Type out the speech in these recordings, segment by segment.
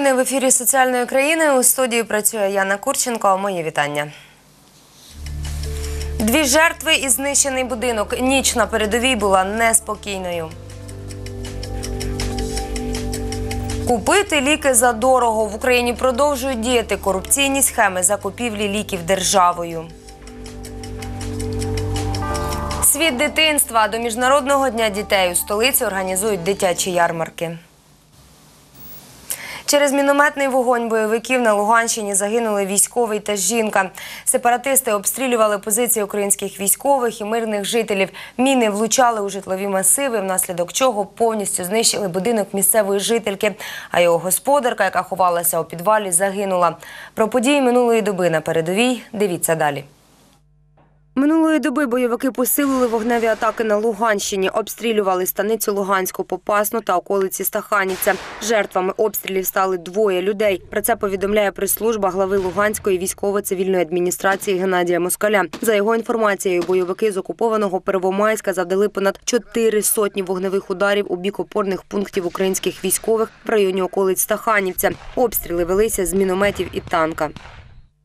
Новини в ефірі соціальної країни. У студії працює Яна Курченко. Мої вітання. Дві жертви і знищений будинок. Ніч на передовій була неспокійною. Купити ліки за дорого. В Україні продовжують діяти корупційні схеми закупівлі ліків державою. Світ дитинства до Міжнародного дня дітей у столиці організують дитячі ярмарки. Через мінометний вогонь бойовиків на Луганщині загинули військовий та жінка. Сепаратисти обстрілювали позиції українських військових і мирних жителів. Міни влучали у житлові масиви, внаслідок чого повністю знищили будинок місцевої жительки. А його господарка, яка ховалася у підвалі, загинула. Про події минулої доби на передовій. Дивіться далі. Минулої доби бойовики посилили вогневі атаки на Луганщині, обстрілювали станицю Луганську, Попасну та околиці Стаханівця. Жертвами обстрілів стали двоє людей. Про це повідомляє прес-служба глави Луганської військово-цивільної адміністрації Геннадія Москаля. За його інформацією, бойовики з окупованого Первомайська завдали понад чотири сотні вогневих ударів у бік опорних пунктів українських військових в районі околиць Стаханівця. Обстріли велися з мінометів і танка.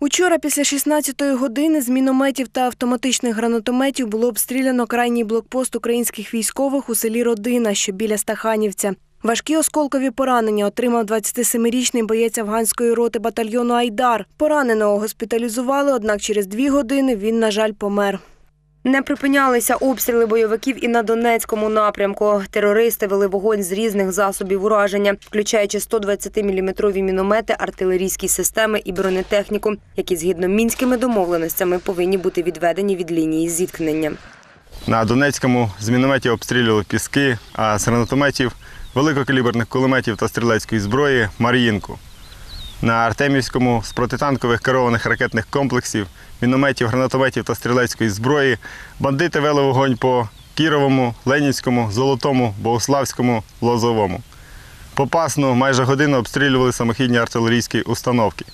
Учора після 16-ї години з мінометів та автоматичних гранатометів було обстріляно крайній блокпост українських військових у селі Родина, що біля Стаханівця. Важкі осколкові поранення отримав 27-річний боєць афганської роти батальйону Айдар. Пораненого госпіталізували, однак через дві години він, на жаль, помер. Не припинялися обстріли бойовиків і на Донецькому напрямку. Терористи вели вогонь з різних засобів ураження, включаючи 120-мм міномети, артилерійські системи і бронетехніку, які згідно мінськими домовленостями повинні бути відведені від лінії зіткнення. На Донецькому з мінометів обстрілювали піски, а з гранатометів, великокаліберних кулеметів та стрілецької зброї Мар'їнку. На Артемівському з протитанкових керованих ракетних комплексів, мінометів, гранатометів та стрілецької зброї бандити вели вогонь по Кіровому, Ленінському, Золотому, Богославському, Лозовому. Попасну майже годину обстрілювали самохідні артилерійські установки.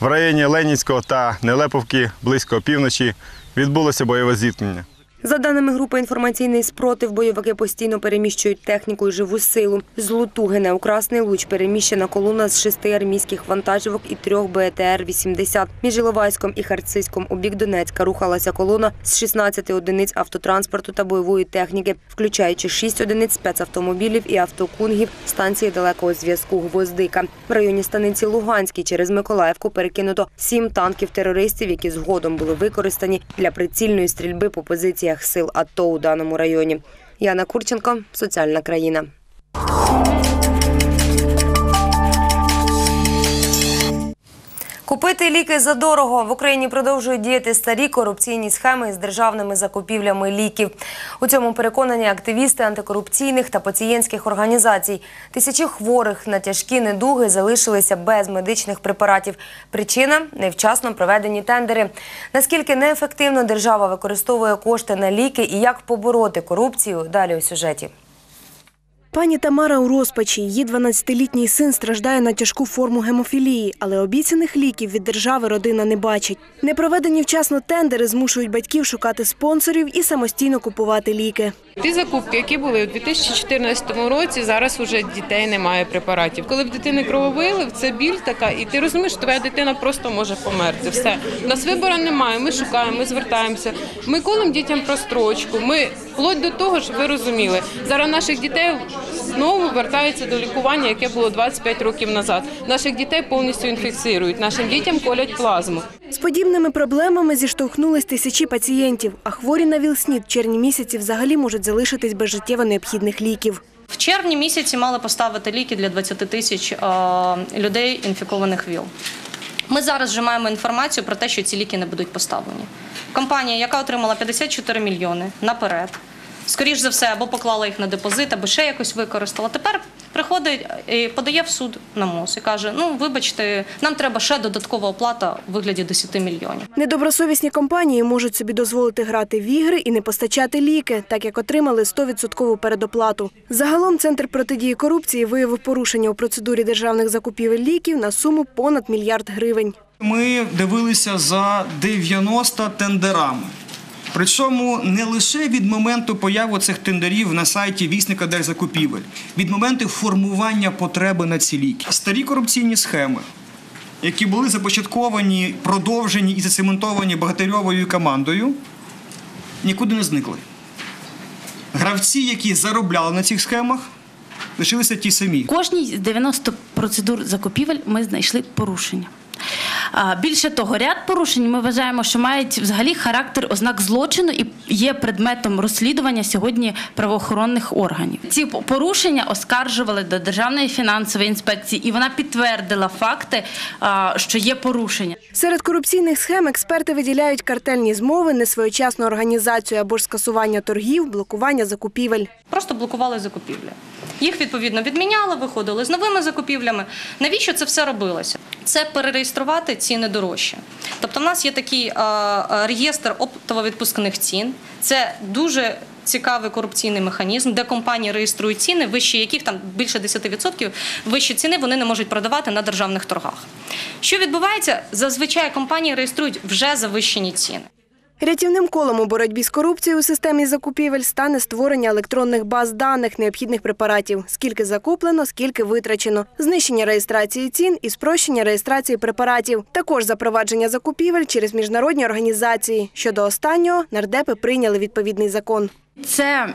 В районі Ленінського та Нелеповки близько опівночі відбулося бойове зіткнення. За даними групи інформаційний спротив, бойовики постійно переміщують техніку і живу силу. З Лутугина у Красний Луч переміщена колона з шести армійських вантажівок і трьох БТР-80. Між Іловайськом і Харцизьком у бік Донецька рухалася колона з 16 одиниць автотранспорту та бойової техніки, включаючи 6 одиниць спецавтомобілів і автокунгів станції далекого зв'язку Гвоздика. В районі станиці Луганській через Миколаївку перекинуто сім танків терористів, які згодом були використані для прицільної стрільби по позиціях сил АТО у даному районі. Яна Курченко, соціальна країна. Купити ліки задорого в Україні продовжують діяти старі корупційні схеми з державними закупівлями ліків. У цьому переконані активісти антикорупційних та пацієнтських організацій. Тисячі хворих на тяжкі недуги залишилися без медичних препаратів. Причина невчасно проведені тендери. Наскільки неефективно держава використовує кошти на ліки і як побороти корупцію? Далі у сюжеті. Пані Тамара у розпачі. Її 12-літній син страждає на тяжку форму гемофілії, але обіцяних ліків від держави родина не бачить. Непроведені вчасно тендери змушують батьків шукати спонсорів і самостійно купувати ліки. Ті закупки, які були у 2014 році, зараз уже дітей немає препаратів. Коли в дитини крововилив, це біль така, і ти розумієш, що твоя дитина просто може померти. Все У нас вибору немає. Ми шукаємо, ми звертаємося. Ми колимо дітям прострочку. Ми вплоть до того, щоб ви розуміли, зараз наших дітей знову вертаються до лікування, яке було 25 років назад. Наших дітей повністю інфіцирують. Нашим дітям колять плазму. З подібними проблемами зіштовхнулись тисячі пацієнтів, а хворі на ВІЛ-СНІД в червні місяці взагалі можуть залишитись без життєво необхідних ліків. В червні місяці мали поставити ліки для 20 тисяч е, людей, інфікованих ВІЛ. Ми зараз вже маємо інформацію про те, що ці ліки не будуть поставлені. Компанія, яка отримала 54 мільйони наперед, скоріш за все, або поклала їх на депозит, або ще якось використала. Тепер приходить і подає в суд на МОЗ і каже: ну вибачте, нам треба ще додаткова оплата у вигляді 10 мільйонів. Недобросовісні компанії можуть собі дозволити грати в ігри і не постачати ліки, так як отримали 100% передоплату. Загалом центр протидії корупції виявив порушення у процедурі державних закупівель ліків на суму понад мільярд гривень. Ми дивилися за 90 тендерами. Причому не лише від моменту появи цих тендерів на сайті вісника держзакупівель, від моменту формування потреби на ці ліки. Старі корупційні схеми, які були започатковані, продовжені і зацементовані Богатирьовою командою, нікуди не зникли. Гравці, які заробляли на цих схемах, лишилися ті самі. Кожній з 90 процедур закупівель ми знайшли порушення. Більше того, ряд порушень ми вважаємо, що мають взагалі характер ознак злочину і є предметом розслідування сьогодні правоохоронних органів. Ці порушення оскаржували до Державної фінансової інспекції, і вона підтвердила факти, що є порушення. Серед корупційних схем експерти виділяють картельні змови, несвоєчасну організацію або ж скасування торгів, блокування закупівель. Просто блокували закупівлі. Їх відповідно відміняли, виходили з новими закупівлями. Навіщо це все робилося? Це перереєструвати ціни дорожче. Тобто, в нас є такий е, е, реєстр оптово-відпускних цін. Це дуже цікавий корупційний механізм, де компанії реєструють ціни, вищі яких там більше 10%, вищі ціни вони не можуть продавати на державних торгах. Що відбувається? Зазвичай компанії реєструють вже завищені ціни. Рятівним колом у боротьбі з корупцією у системі закупівель стане створення електронних баз даних необхідних препаратів. Скільки закуплено, скільки витрачено, знищення реєстрації цін і спрощення реєстрації препаратів. Також запровадження закупівель через міжнародні організації. Щодо останнього, нардепи прийняли відповідний закон. Це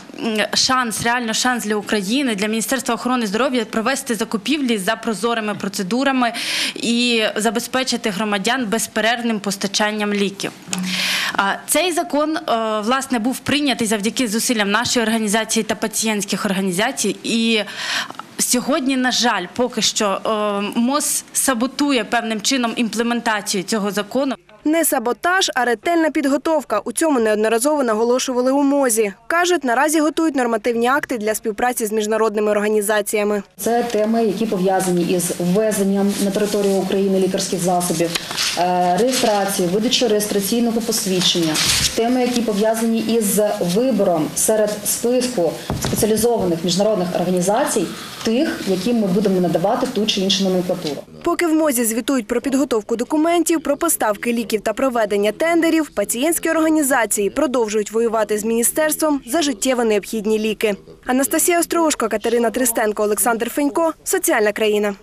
шанс, реально шанс для України, для Міністерства охорони здоров'я провести закупівлі за прозорими процедурами і забезпечити громадян безперервним постачанням ліків. Цей закон е, власне був прийнятий завдяки зусиллям нашої організації та пацієнтських організацій. І сьогодні, на жаль, поки що е, МОЗ саботує певним чином імплементацію цього закону. Не саботаж, а ретельна підготовка. У цьому неодноразово наголошували у МОЗі. Кажуть, наразі готують нормативні акти для співпраці з міжнародними організаціями. Це теми, які пов'язані із ввезенням на територію України лікарських засобів, е, реєстрацією, видачею реєстраційного посвідчення, теми, які пов'язані із вибором серед списку спеціалізованих міжнародних організацій, тих, яким ми будемо надавати ту чи іншу номенклатуру. Поки в МОЗі звітують про підготовку документів, про поставки ліків та проведення тендерів, пацієнтські організації продовжують воювати з міністерством за життєво необхідні ліки. Анастасія Островушко, Катерина Тристенко, Олександр Фенько. Соціальна країна.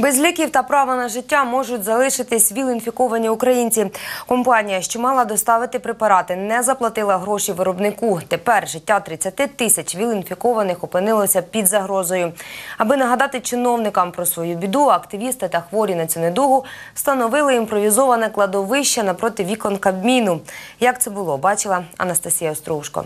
Без ліків та права на життя можуть залишитись ВІЛ-інфіковані українці. Компанія, що мала доставити препарати, не заплатила гроші виробнику. Тепер життя 30 тисяч ВІЛ-інфікованих опинилося під загрозою. Аби нагадати чиновникам про свою біду, активісти та хворі на цю недугу встановили імпровізоване кладовище напроти вікон Кабміну. Як це було, бачила Анастасія Остроушко.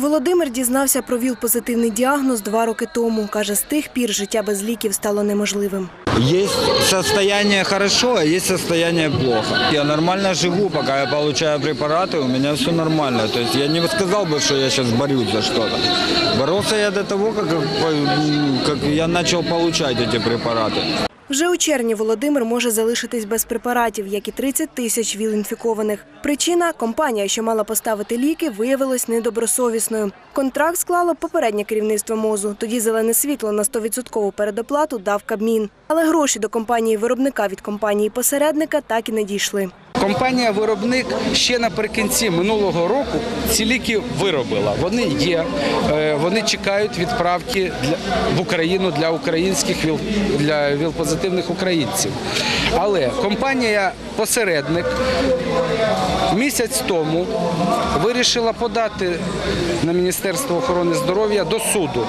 Володимир дізнався про ВІЛ-позитивний діагноз два роки тому. Каже, з тих пір життя без ліків стало неможливим. Есть состояние хорошо, а есть состояние плохо. Я нормально живу, пока я получаю препараты, у меня все нормально. То есть я не сказал бы, что я сейчас борюсь за что-то. Боролся я до того, как, как я начал получать эти препараты. Вже у червні Володимир може залишитись без препаратів, як і 30 тисяч ВІЛ-інфікованих. Причина – компанія, що мала поставити ліки, виявилась недобросовісною. Контракт склало попереднє керівництво МОЗу. Тоді зелене світло на 100% передоплату дав Кабмін. Але гроші до компанії-виробника від компанії-посередника так і не дійшли. Компанія-виробник ще наприкінці минулого року ці ліки виробила. Вони є, е, вони чекають відправки в Україну для українських ВІЛ, для ВІЛ-позитивних українців. Але компанія-посередник місяць тому вирішила подати на Міністерство охорони здоров'я до суду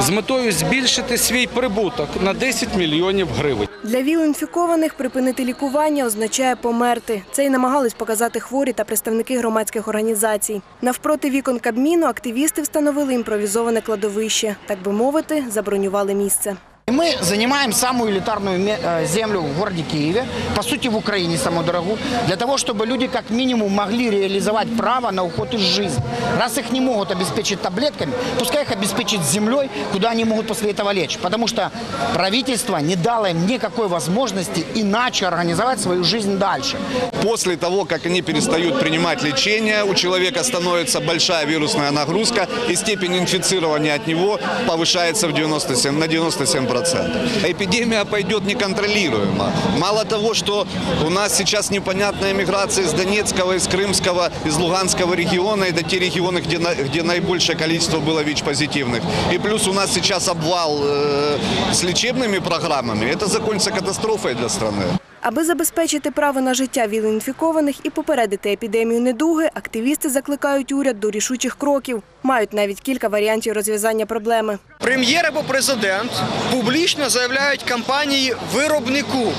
з метою збільшити свій прибуток на 10 мільйонів гривень. Для ВІЛ-інфікованих припинити лікування означає померти. Це й намагались показати хворі та представники громадських організацій. Навпроти вікон Кабміну активісти встановили імпровізоване кладовище. Так би мовити, забронювали місце. Мы занимаем самую элитарную э, землю в городе Киеве, по сути в Украине самую дорогую, для того, чтобы люди как минимум могли реализовать право на уход из жизни. Раз их не могут обеспечить таблетками, пускай их обеспечат землей, куда они могут после этого лечь. Потому что правительство не дало им никакой возможности иначе организовать свою жизнь дальше. После того, как они перестают принимать лечение, у человека становится большая вирусная нагрузка, и степень инфицирования от него повышается в 97, на 97%. 100%. Эпидемия пойдет неконтролируемо. Мало того, что у нас сейчас непонятная миграция из Донецкого, из Крымского, из Луганского региона. Это те регионы, где, на- где наибольшее количество было ВИЧ-позитивных. И плюс у нас сейчас обвал э, с лечебными программами. Это закончится катастрофой для страны. Аби забезпечити право на життя віл-інфікованих і попередити епідемію недуги, активісти закликають уряд до рішучих кроків. Мають навіть кілька варіантів розв'язання проблеми. Прем'єр або президент публічно заявляють кампанії виробнику,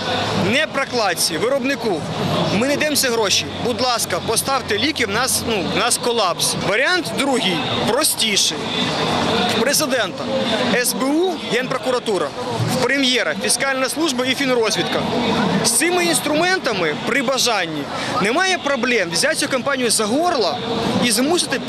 не прокладці, виробнику. Ми не даємо гроші. Будь ласка, поставте ліки, в нас, ну, в нас колапс. Варіант другий, простіший. Президента СБУ, Генпрокуратура, прем'єра, фіскальна служба і фінрозвідка. Цими інструментами при бажанні немає проблем взяти цю компанію за горло і змусити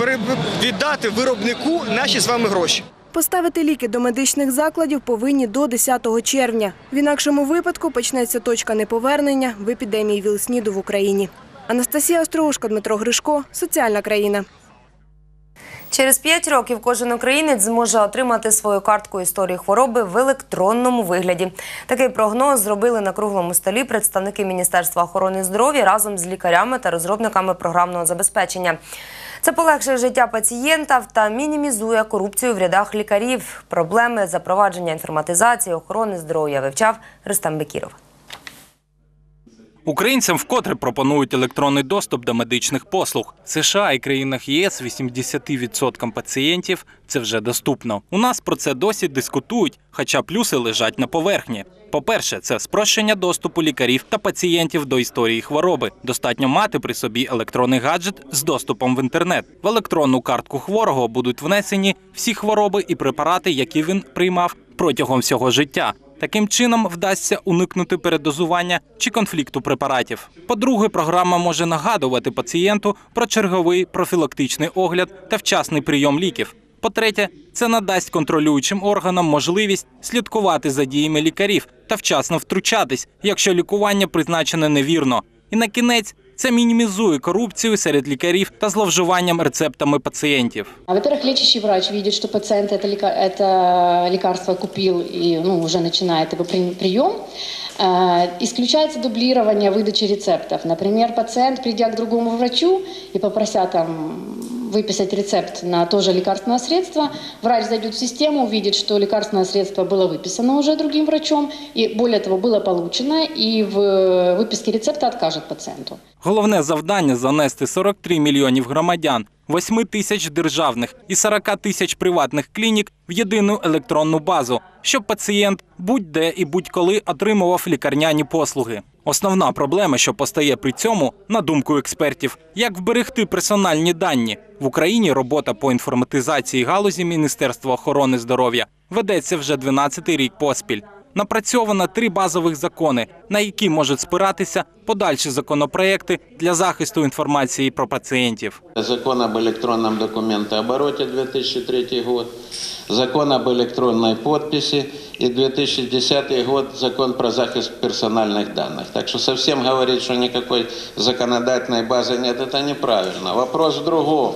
віддати виробнику наші з вами гроші. Поставити ліки до медичних закладів повинні до 10 червня. В інакшому випадку почнеться точка неповернення в епідемії ВІЛ-СНІДу в Україні. Анастасія Остроушко, Дмитро Гришко, Соціальна країна. Через 5 років кожен українець зможе отримати свою картку історії хвороби в електронному вигляді. Такий прогноз зробили на круглому столі представники Міністерства охорони здоров'я разом з лікарями та розробниками програмного забезпечення. Це полегшує життя пацієнта та мінімізує корупцію в рядах лікарів. Проблеми запровадження інформатизації охорони здоров'я вивчав Рустам Бекіров. Українцям вкотре пропонують електронний доступ до медичних послуг. В США і країнах ЄС 80% пацієнтів це вже доступно. У нас про це досі дискутують, хоча плюси лежать на поверхні. По-перше, це спрощення доступу лікарів та пацієнтів до історії хвороби. Достатньо мати при собі електронний гаджет з доступом в інтернет. В електронну картку хворого будуть внесені всі хвороби і препарати, які він приймав протягом всього життя. Таким чином вдасться уникнути передозування чи конфлікту препаратів. По-друге, програма може нагадувати пацієнту про черговий профілактичний огляд та вчасний прийом ліків. По-третє, це надасть контролюючим органам можливість слідкувати за діями лікарів та вчасно втручатись, якщо лікування призначене невірно. І на кінець це мінімізує корупцію серед лікарів та зловживанням рецептами пацієнтів. А, Во-первых, лечащий врач видит, что пациент это, лека- это лекарство купил и ну, уже начинает его при- прием. Э, Исключается дублирование выдачи рецептов. Например, пациент, придя к другому врачу и попрося там выписать рецепт на то же лекарственное средство, врач зайдет в систему, увидит, что лекарственное средство было выписано уже другим врачом, и более того, было получено, и в выписке рецепта откажет пациенту. Головне завдання занести 43 мільйонів громадян, 8 тисяч державних і 40 тисяч приватних клінік в єдину електронну базу, щоб пацієнт будь-де і будь-коли отримував лікарняні послуги. Основна проблема, що постає при цьому, на думку експертів, як вберегти персональні дані в Україні. Робота по інформатизації галузі Міністерства охорони здоров'я ведеться вже 12-й рік поспіль Напрацьовано три базових закони, на які можуть спиратися подальші законопроекти для захисту інформації про пацієнтів. Закон об электронном документообороте 2003 год, закон об электронной подписи и 2010 год закон про захист персональных данных. Так что совсем говорить, что никакой законодательной базы нет, это неправильно. Вопрос в другом.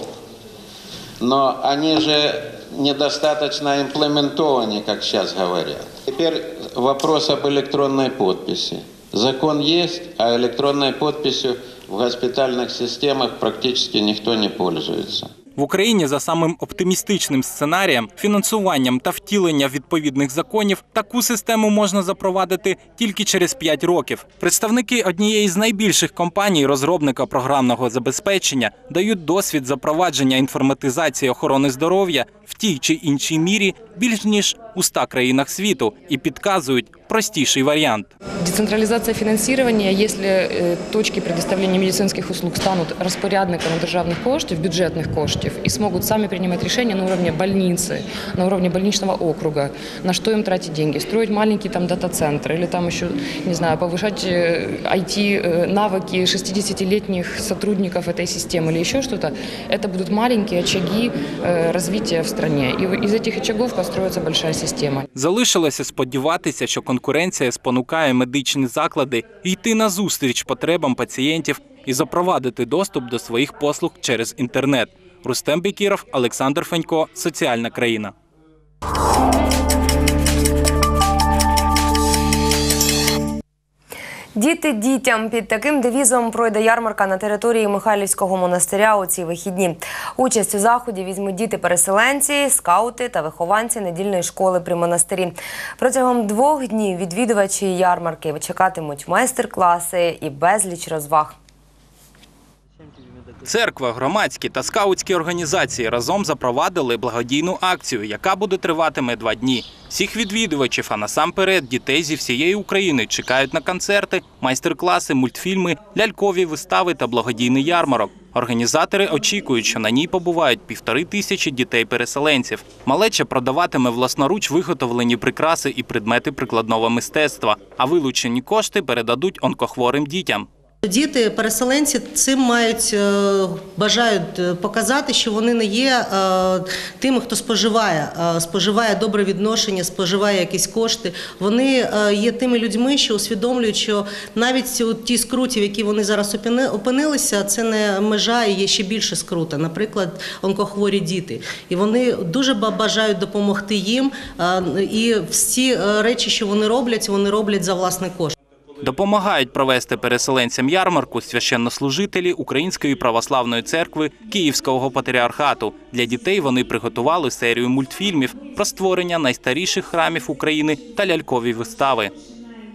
Но они же недостаточно имплементованы, как сейчас говорят. Теперь вопрос об электронной подписи. Закон есть, а электронной подписью в госпитальных системах практически никто не пользуется. В Україні за самим оптимістичним сценарієм, фінансуванням та втіленням відповідних законів таку систему можна запровадити тільки через 5 років. Представники однієї з найбільших компаній, розробника програмного забезпечення, дають досвід запровадження інформатизації охорони здоров'я в тій чи іншій мірі більш ніж у 100 країнах світу і підказують простіший варіант. Децентрализация финансирования, если э, точки предоставления медицинских услуг станут распорядниками державных коштів, бюджетных коштів и смогут сами принимать решения на уровне больницы, на уровне больничного округа, на что им тратить деньги, строить маленькие там дата-центры или там еще, не знаю, повышать IT-навыки 60-летних сотрудников этой системы или еще что-то, это будут маленькие очаги э, развития в стране. И из этих очагов построится большая система. Залишилося сподіватися, що конкуренція спонукає медичні заклади йти на зустріч потребам пацієнтів і запровадити доступ до своїх послуг через інтернет. Рустем Бекіров, Олександр Фенько, соціальна країна. Діти дітям під таким девізом пройде ярмарка на території Михайлівського монастиря у ці вихідні. Участь у заході візьмуть діти-переселенці, скаути та вихованці недільної школи при монастирі. Протягом двох днів відвідувачі ярмарки чекатимуть майстер-класи і безліч розваг. Церква, громадські та скаутські організації разом запровадили благодійну акцію, яка буде триватиме два дні. Всіх відвідувачів, а насамперед дітей зі всієї України чекають на концерти, майстер-класи, мультфільми, лялькові вистави та благодійний ярмарок. Організатори очікують, що на ній побувають півтори тисячі дітей-переселенців. Малеча продаватиме власноруч виготовлені прикраси і предмети прикладного мистецтва, а вилучені кошти передадуть онкохворим дітям. Діти, переселенці цим мають е, бажають е, показати, що вони не є е, тими, хто споживає, споживає добре відношення, споживає якісь кошти. Вони є тими людьми, що усвідомлюють, що навіть у ті скруті, які вони зараз опини- опинилися, це не межа і є ще більше скрута. Наприклад, онкохворі діти, і вони дуже ба- бажають допомогти їм. І всі речі, що вони роблять, вони роблять за власний кошт. Допомагають провести переселенцям ярмарку священнослужителі Української православної церкви Київського патріархату. Для дітей вони приготували серію мультфільмів про створення найстаріших храмів України та лялькові вистави.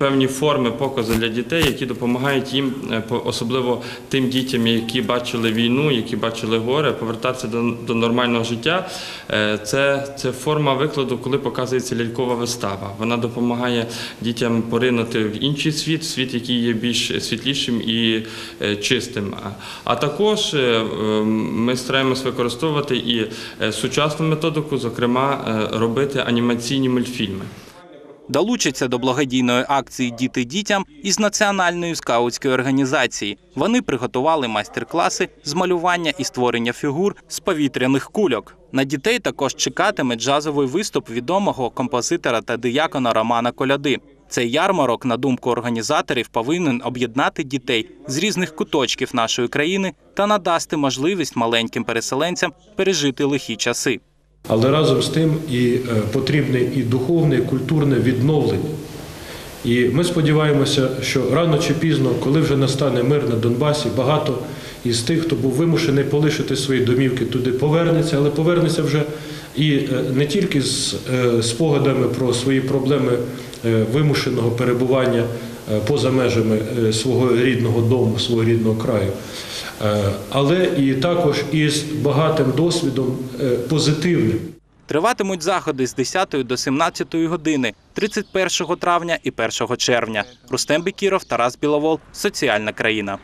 Певні форми показу для дітей, які допомагають їм, е, особливо тим дітям, які бачили війну, які бачили горе, повертатися до, до нормального життя. Е, Це, це форма викладу, коли показується лялькова вистава. Вона допомагає дітям поринути в інший світ, світ, який є більш світлішим і е, чистим. А- також е, е, ми стараємось використовувати і сучасну методику, зокрема, робити анімаційні мультфільми. Долучаться до благодійної акції Діти дітям із національної скаутської організації. Вони приготували майстер-класи з малювання і створення фігур з повітряних кульок. На дітей також чекатиме джазовий виступ відомого композитора та диякона Романа Коляди. Цей ярмарок, на думку організаторів, повинен об'єднати дітей з різних куточків нашої країни та надасти можливість маленьким переселенцям пережити лихі часи. Але разом з тим і е, потрібне і духовне, і культурне відновлення. І ми сподіваємося, що рано чи пізно, коли вже настане мир на Донбасі, багато із тих, хто був вимушений полишити свої домівки, туди повернеться, але повернеться вже і е, не тільки з е, спогадами про свої проблеми вимушеного перебування поза межами свого рідного дому, свого рідного краю, але і також із багатим досвідом е, позитивним. Триватимуть заходи з 10 до 17 години 31 травня і 1 червня. Рустем Бекіров, Тарас Біловол. Соціальна країна.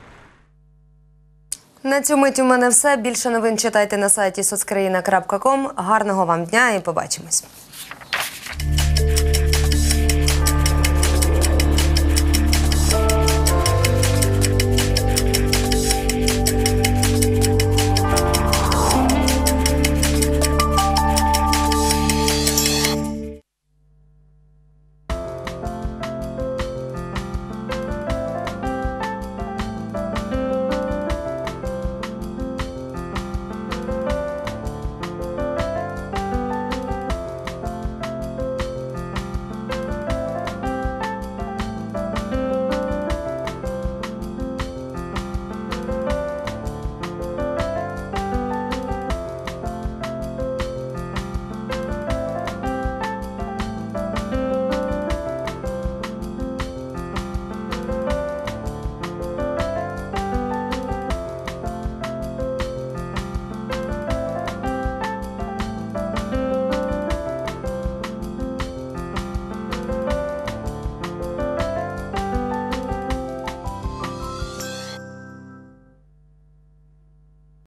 На цю мить у мене все. Більше новин читайте на сайті соцкраїна.ком. Гарного вам дня і побачимось.